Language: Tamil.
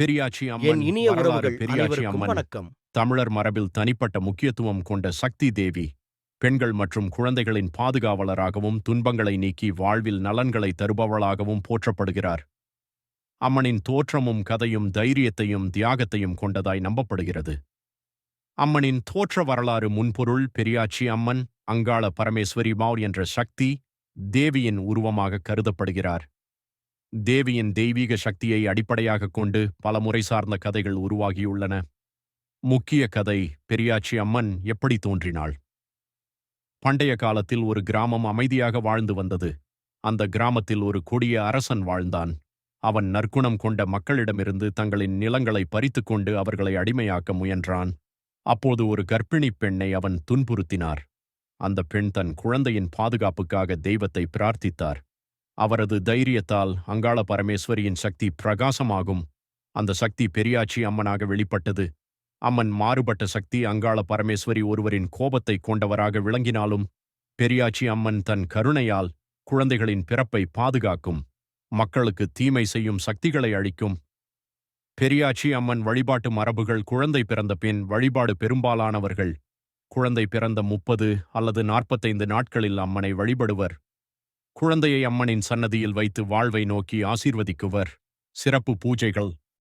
பெரியாச்சி என் அம்மன் இனிய வரலாறு உறவுகள் பெரியாச்சி அனைவருக்கும் அம்மன். வணக்கம். தமிழர் மரபில் தனிப்பட்ட முக்கியத்துவம் கொண்ட சக்தி தேவி பெண்கள் மற்றும் குழந்தைகளின் பாதுகாவலராகவும் துன்பங்களை நீக்கி வாழ்வில் நலன்களை தருபவளாகவும் போற்றப்படுகிறார். அம்மனின் தோற்றமும் கதையும் தைரியத்தையும் தியாகத்தையும் கொண்டதாய் நம்பப்படுகிறது. அம்மனின் தோற்ற வரலாறு முன்பொருள் பெரியாச்சி அம்மன் அங்காள பரமேஸ்வரி மாவ் என்ற சக்தி தேவியின் உருவமாக கருதப்படுகிறார். தேவியின் தெய்வீக சக்தியை அடிப்படையாகக் கொண்டு பல முறை சார்ந்த கதைகள் உருவாகியுள்ளன. முக்கிய கதை பெரியாச்சி அம்மன் எப்படி தோன்றினாள்? பண்டைய காலத்தில் ஒரு கிராமம் அமைதியாக வாழ்ந்து வந்தது. அந்த கிராமத்தில் ஒரு கொடிய அரசன் வாழ்ந்தான். அவன் நற்குணம் கொண்ட மக்களிடமிருந்து தங்களின் நிலங்களை பறித்துக்கொண்டு அவர்களை அடிமையாக்க முயன்றான். அப்போது ஒரு கர்ப்பிணிப் பெண்ணை அவன் துன்புறுத்தினார். அந்த பெண் தன் குழந்தையின் பாதுகாப்புக்காக தெய்வத்தை பிரார்த்தித்தார். அவரது தைரியத்தால் அங்காள பரமேஸ்வரியின் சக்தி பிரகாசமாகும். அந்த சக்தி பெரியாச்சி அம்மனாக வெளிப்பட்டது. அம்மன் மாறுபட்ட சக்தி அங்காள பரமேஸ்வரி ஒருவரின் கோபத்தை கொண்டவராக விளங்கினாலும் பெரியாச்சி அம்மன் தன் கருணையால் குழந்தைகளின் பிறப்பை பாதுகாக்கும் மக்களுக்கு தீமை செய்யும் சக்திகளை அளிக்கும். பெரியாச்சி அம்மன் வழிபாட்டு மரபுகள் குழந்தை பிறந்த பின் வழிபாடு பெரும்பாலானவர்கள் குழந்தை பிறந்த முப்பது அல்லது நாற்பத்தைந்து நாட்களில் அம்மனை வழிபடுவர். குழந்தையை அம்மனின் சன்னதியில் வைத்து வாழ்வை நோக்கி ஆசீர்வதிக்குவர். சிறப்பு பூஜைகள்.